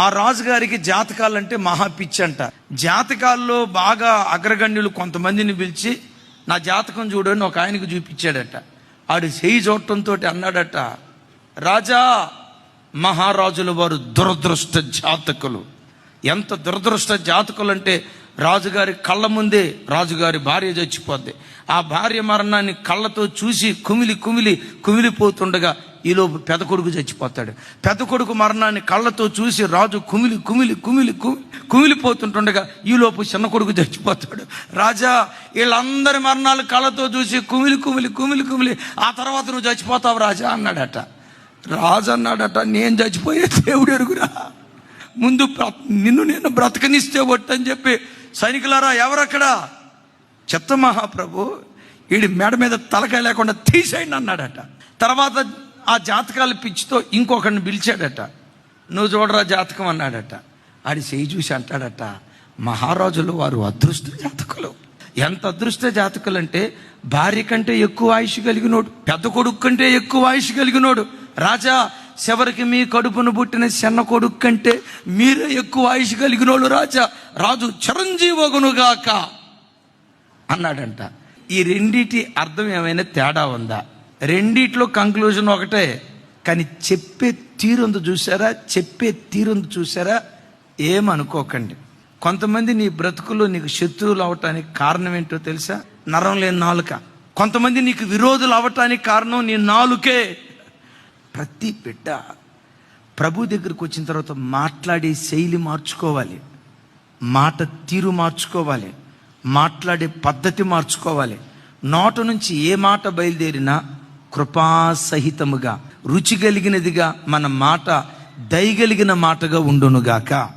ఆ రాజుగారికి జాతకాలంటే మహా పిచ్చి జాతకాల్లో బాగా అగ్రగణ్యులు కొంతమందిని పిలిచి నా జాతకం చూడని ఒక ఆయనకు చూపించాడట. ఆడు చేయి చూడటంతో అన్నాడట రాజా మహారాజుల వారు దురదృష్ట జాతకులు. ఎంత దురదృష్ట జాతకులు అంటే రాజుగారి కళ్ళ ముందే రాజుగారి భార్య చచ్చిపోద్ది. ఆ భార్య మరణాన్ని కళ్ళతో చూసి కుమిలి కుమిలి కుమిలిపోతుండగా ఈలోపు పెద్ద కొడుకు చచ్చిపోతాడు. పెద్ద కొడుకు మరణాన్ని కళ్ళతో చూసి రాజు కుమిలి కుమిలి కుమిలి కుమిలిపోతుంటుండగా ఈలోపు చిన్న కొడుకు చచ్చిపోతాడు. రాజా వీళ్ళందరి మరణాలు కళ్ళతో చూసి కుమిలి కుమిలి కుమిలి కుమిలి ఆ తర్వాత నువ్వు చచ్చిపోతావు రాజా అన్నాడట. రాజు అన్నాడట నేను చచ్చిపోయే దేవుడు ఎరుగురా. ముందు నిన్ను నేను బ్రతకనిస్తే ఒట్టని చెప్పి సైనికులారా ఎవరక్కడా? చెత్త మహాప్రభు వీడి మెడ మీద తలకాయ లేకుండా తీసేయండి అన్నాడట. తర్వాత ఆ జాతకాల పిచ్చితో ఇంకొకరిని పిలిచాడట. నువ్వు చూడరా జాతకం అన్నాడట. ఆడి చేయి చూసి అంటాడట మహారాజులు వారు అదృష్ట జాతకులు. ఎంత అదృష్ట జాతకులు అంటే భార్య కంటే ఎక్కువ ఆయుష్ కలిగినోడు పెద్ద కొడుకు కంటే ఎక్కువ ఆయుష్ కలిగినోడు. రాజా చివరికి మీ కడుపును పుట్టిన చిన్న కొడుకు కంటే మీరే ఎక్కువ ఆయుష్ కలిగినోడు రాజా. రాజు చిరంజీవగునుగాక అన్నాడంట. ఈ రెండిటి అర్థం ఏమైనా తేడా ఉందా? రెండిట్లో కంక్లూజన్ ఒకటే. కానీ చెప్పే తీరుంది చూసారా చెప్పే తీరుంది చూసారా ఏమనుకోకండి. కొంతమంది నీ బ్రతుకులో నీకు శత్రువులు అవటానికి కారణం ఏంటో తెలుసా? నరం లేని నాలుక. కొంతమంది నీకు విరోధులు అవటానికి కారణం నీ నాలుకే. ప్రతి బిడ్డ ప్రభు దగ్గరికి వచ్చిన తర్వాత మాట్లాడే శైలి మార్చుకోవాలి. మాట తీరు మార్చుకోవాలి. మాట్లాడే పద్ధతి మార్చుకోవాలి. నోట నుంచి ఏ మాట బయలుదేరినా కృపాసహితముగా రుచి కలిగినదిగా మన మాట దయగలిగిన మాటగా ఉండునుగాక.